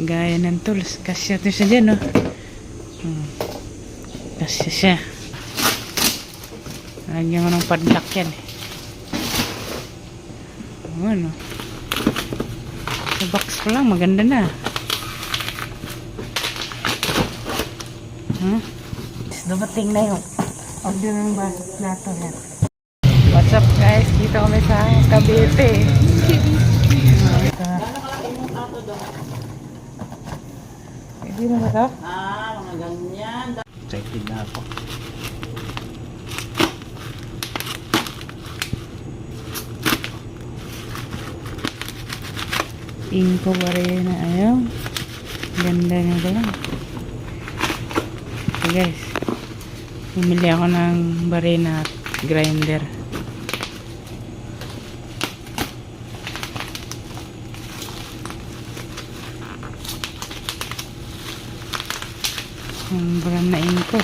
Nagaya ng tools. Kasya to siya dyan, no? Hmm. Kasya siya. Lagyan ko ng padlock yan. eh. Ano? Sa box ko lang, maganda na. Hmm? Dumating na yung order ng baso plato yan. What's up guys? Dito kami sa Cavite. Ito. Pwede na ba ito? Ah, mga ganyan. Excited na ako. Inko pa rin na ayaw. Ganda na ba? So guys, bumili ako ng barina at grinder. Ang brand na inko.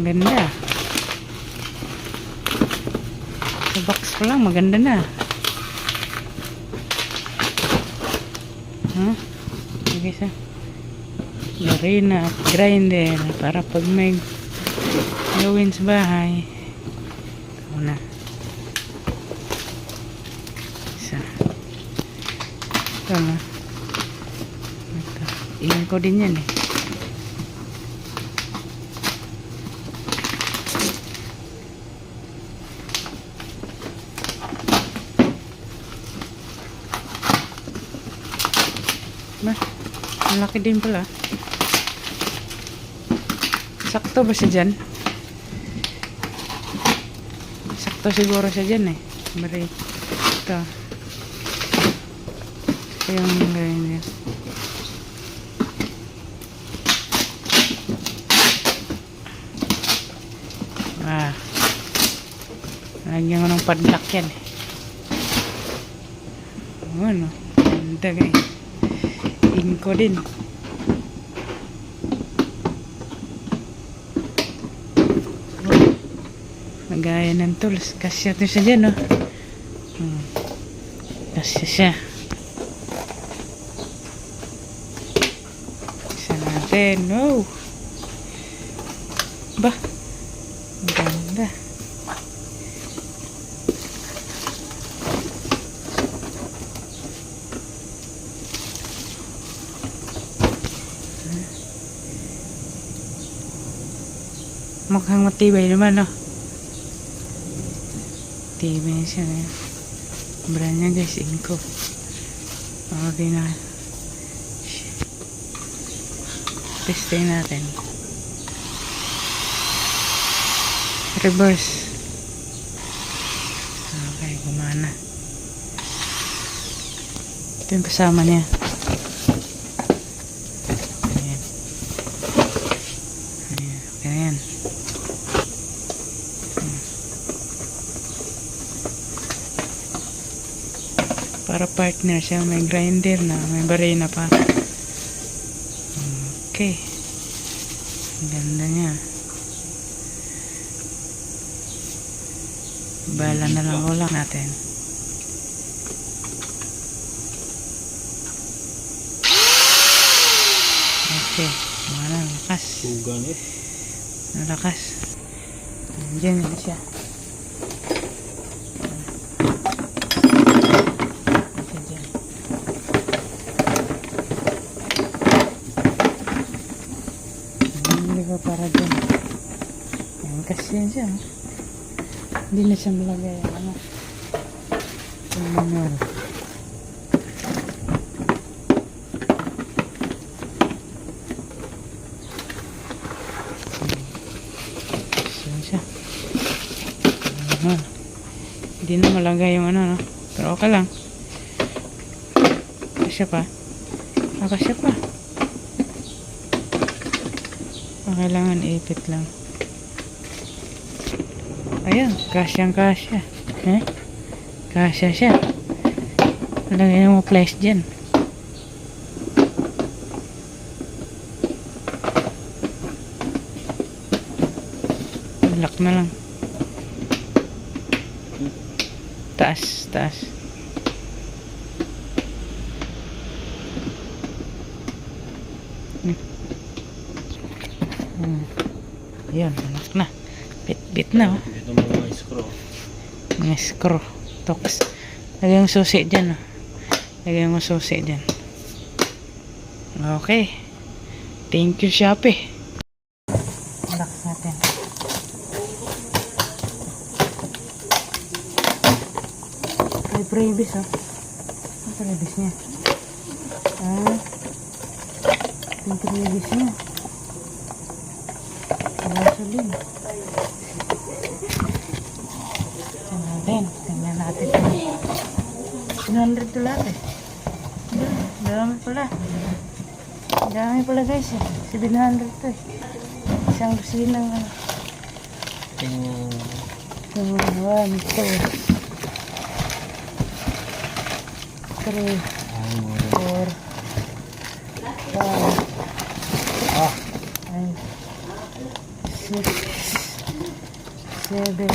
Ang ganda. Sa box ko lang, maganda na. Huh? Sige sa Marina at grinder para pag may gawin sa bahay. Ito na. Isa. Ito na. Ito. Iyan ko din yan eh. Ba? Ang laki din pala. Sakto ba siya dyan? Sakto siguro siya dyan eh. Bari. Ito. Ito yung ganyan niya. Ah. Lagyan ko ng padlock yan eh. Ano? Ganda guys. Inko din. Nagaya ng tools. Kasya to siya dyan, no? Hmm. Kasya siya. Isa natin. Oh! Ba? Ang ganda. Mukhang matibay naman, no? Tibay siya, eh. Brand niya, guys, Inko. Okay na. Testing natin. Reverse. Okay, gumana. Ito yung kasama niya. Ayan. Ayan, okay na yan. Para partner siya, may grinder na, may barena pa. Okay. Ganda niya. Bala na lang ulang natin. Okay. Wala, lakas. Lakas. Diyan na. Siya dyan. Hindi ko para dyan. Yan siya. oh. Hindi na siya malagay. Ano? Manual. Yan siya. Hindi na malagay yung ano, no? Pero okay lang. Kasya pa. Ah, kasya pa. Ah, Kailangan ipit lang. Ayan, kasyang kasya. Eh? Kasya siya. Lagyan mo flash dyan. Lock na lang. Taas, taas. Hmm. Hmm. Ayun, na. Bit-bit na oh. Ito mga screw. Mga screw. Tox. Lagay yung susi dyan oh. Lagay yung susi dyan. Okay. Thank you, Shopee. Relax natin. May previous oh. Ang previous niya. Ah. Yung previous niya. Gasoline. Tingnan natin. Tingnan natin. 100 to lahat eh. Dami pala. Dami pala guys eh. 700 to eh. Isang kusina ng ano. One, two, three, four, five, Ah. five, six, seven,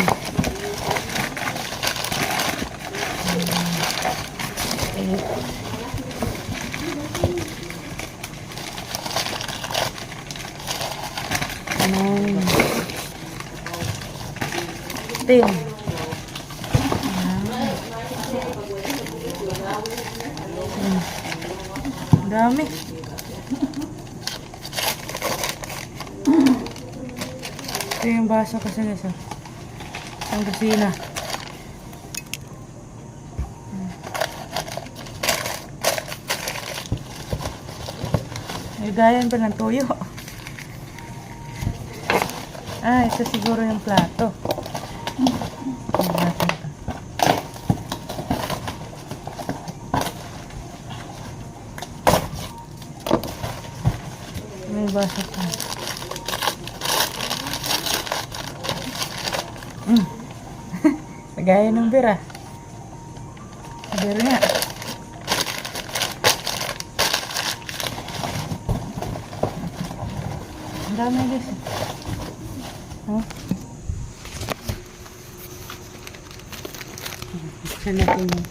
eight, nine, ten. Dami. Ito yung baso kasi guys. oh. Ang kusina. Ay, pa ng tuyo. Ah, ito siguro yung plato. May baso pa. Gaya ng bira. Bira nga. Ang dami guys. Oh. Buksan natin yung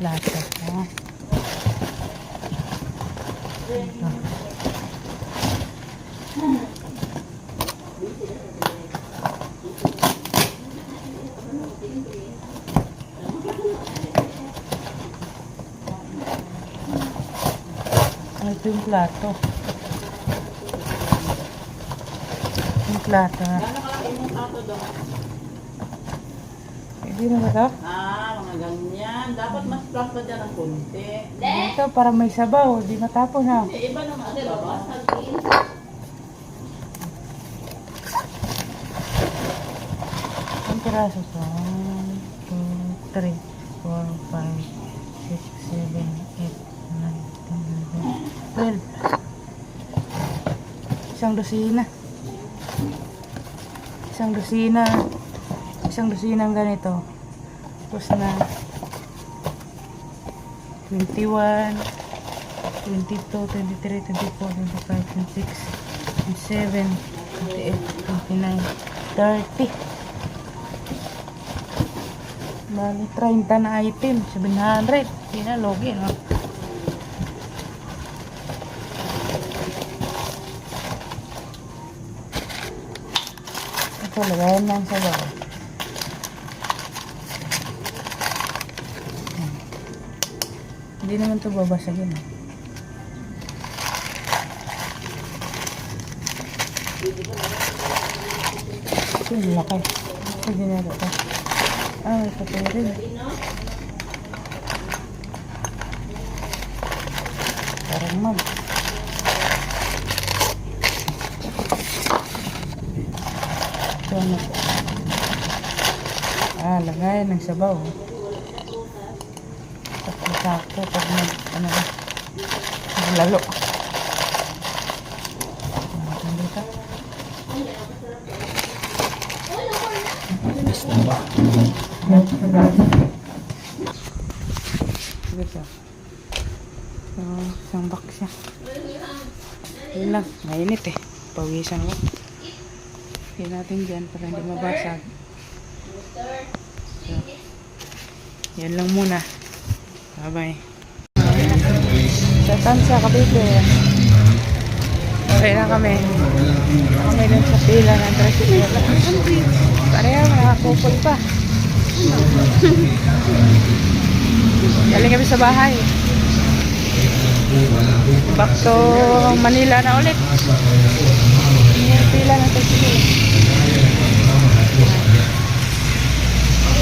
plato. Ito. Ah, Ito yung plato. Yung plato. Pwede na ba ito? Ah, mga ganyan. Dapat mas flat pa dyan ng konti. Ito para may sabaw. Di matapon ha. Eh, iba naman sa labas. Ang piraso to. 1, 2, 3, 4, 5, 6, 7, Isang dosina. Isang dosina. Isang dosina ganito. Tapos na 21, 22, 23, 24, 25, 26, 27, 28, 29, 30. Bali, 30 na item. 700. Hindi na, logi, no? Ito, lagayan lang sa loob. Hindi naman ito babasagin, eh. Ito yung laki. Sige na ito. Ah, may papel rin. Parang mag. Ito ano po. Ah, lagay ng sabaw. Sakto-sakto pag mag, ano, maglalo. Ah, dito. Basta ba? Dito. So, isang box siya. Yun lang. Mainit eh. Pawisan ko. Hindi natin dyan para hindi mabasag. So, yan lang muna. Bye-bye. Sa tansya, kabebe. Okay na kami. Kami dun sa pila ng tricycle. Pareho, nakakupol pa. Galing kami sa bahay. Back to Manila na ulit. Pila ng tricycle.